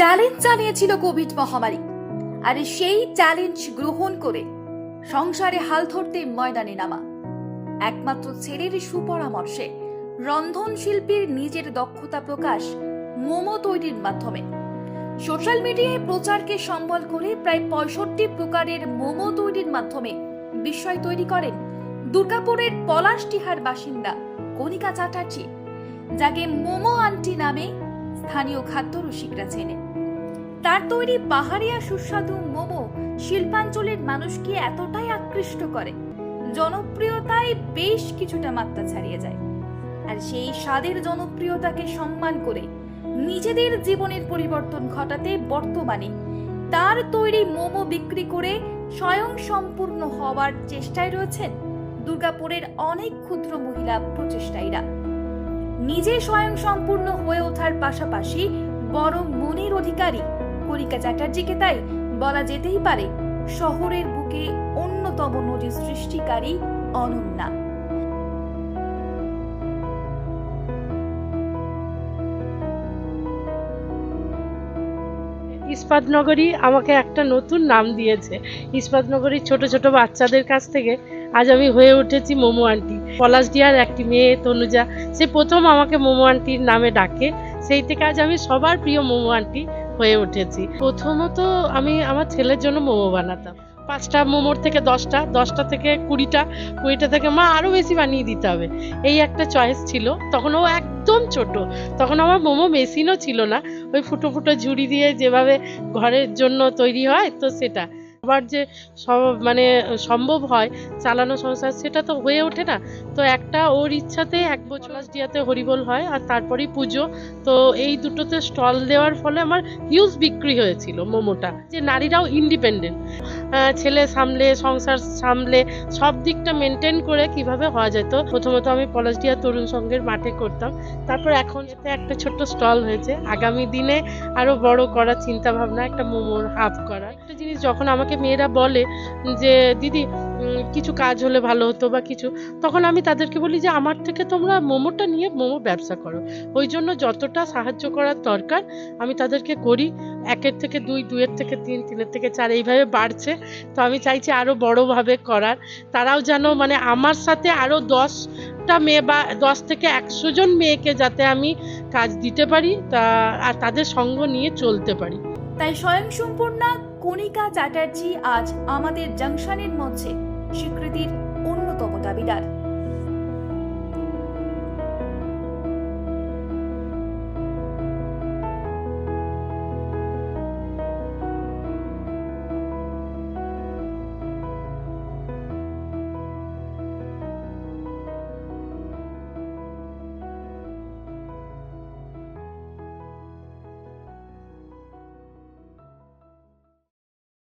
Challenge জানিয়েছিল Covid মহামারী। আর সেই চ্যালেঞ্জ গ্রহণ করে সংসারে হাল ধরতে ময়দানে নামা। একমাত্র ছেলের সুপরামর্শে রন্ধন শিল্পীর নিজের দক্ষতা প্রকাশ মোমো তৈরির মাধ্যমে। সোশ্যাল মিডিয়ায় প্রচারকে সম্বল করে প্রায় পঁয়ষট্টি প্রকারের মোমো তৈরির মাধ্যমে বিস্ময় তৈরি করেন দুর্গাপুরের পলাশটিহার বাসিন্দা কণিকা চ্যাটার্জি, যাকে মোমো আন্টি নামে স্থানীয় খাদ্য রসিকরা চেনেন তার তৈরি পাহাড়িয়া সুস্বাদু মোমো শিল্পাঞ্চলের মানুষকে এতটাই আকৃষ্ট করে। জনপ্রিয়তায় বেশ কিছুটা মাত্রা ছাড়িয়ে যায়। আর সেই স্বাদের জনপ্রিয়তাকে সম্মান করে নিজেদের জীবনের পরিবর্তন ঘটাতে বর্তমানে তার তৈরি মোমো বিক্রি করে স্বয়ং সম্পূর্ণ হওয়ার চেষ্টায় রয়েছেন দুর্গাপুরের অনেক ক্ষুদ্র মহিলা প্রচেষ্টাইরা নিজে স্বয়ং সম্পূর্ণ হয়ে ওঠার পাশাপাশি বড় মনের অধিকারী কণিকা চ্যাটার্জিকে তাই বলা যেতেই পারে, শহরের বুকে অন্যতম নজির সৃষ্টিকারী অনন্যা। ইস্পাতনগরী আমাকে একটা নতুন নাম দিয়েছে। ইস্পাতনগরীর ছোট ছোট বাচ্চাদের কাছ থেকে আজ আমি হয়ে উঠেছি মোমো আন্টি। পলাশডিয়ার একটি মেয়ে, তনুজা, সে প্রথম আমাকে মোমো আন্টির নামে ডাকে। সেই থেকে আজ আমি সবার প্রিয় মোমো আন্টি। হয়ে উঠেছি। প্রথমত আমি আমার ছেলের জন্য মোমো বানাতাম। পাঁচটা মোমোর থেকে দশটা দশটা থেকে কুড়িটা কুড়িটা থেকে মা আরও বেশি বানিয়ে দিতে হবে। এই একটা চয়েস ছিল। তখন ও একদম ছোট। তখন আমার মোমো মেশিনও ছিল না। ওই ফুটো ফুটো ঝুড়ি দিয়ে যেভাবে ঘরের জন্য তৈরি হয়, তো সেটা। আবার যে মানে সম্ভব হয় চালানো সংসার, সেটা তো হয়ে ওঠে না। তো একটা ওর ইচ্ছাতে এক বছর ডিয়াতে হরিবোল হয় আর তারপরেই পুজো। তো এই দুটোতে স্টল দেওয়ার ফলে আমার হিউজ বিক্রি হয়েছিল মোমোটা। যে নারীরাও ইন্ডিপেন্ডেন্ট ছেলে সামলে, সংসার সামলে, সব দিকটা মেনটেন করে কীভাবে হওয়া যেত প্রথমত আমি পলাশডিয়া তরুণ সংঘের মাঠে করতাম। তারপর এখন এতে একটা ছোট্ট স্টল হয়েছে। আগামী দিনে আরও বড় করার চিন্তা ভাবনা একটা মোমোর হাব করা একটা জিনিস যখন আমাকে মেয়েরা বলে যে, দিদি কিছু কাজ হলে ভালো হতো বা কিছু, তখন আমি তাদেরকে বলি যে, আমার থেকে তোমরা মোমোটা নিয়ে মোমো ব্যবসা করো। ওই জন্য যতটা সাহায্য করার দরকার, আমি তাদেরকে করি। একের থেকে দুই, দুইয়ের থেকে তিন, তিনের থেকে চার, এইভাবে বাড়ছে। তো আমি চাইছি আরও বড়োভাবে করার। তারাও যেন মানে আমার সাথে আরও দশটা মেয়ে বা দশ থেকে একশো জন মেয়েকে যাতে আমি কাজ দিতে পারি, তা, আর তাদের সঙ্গ নিয়ে চলতে পারি। তাই স্বয়ংসম্পূর্ণা কণিকা চ্যাটার্জি আজ আমাদের জাংশনের মধ্যে স্বীকৃতির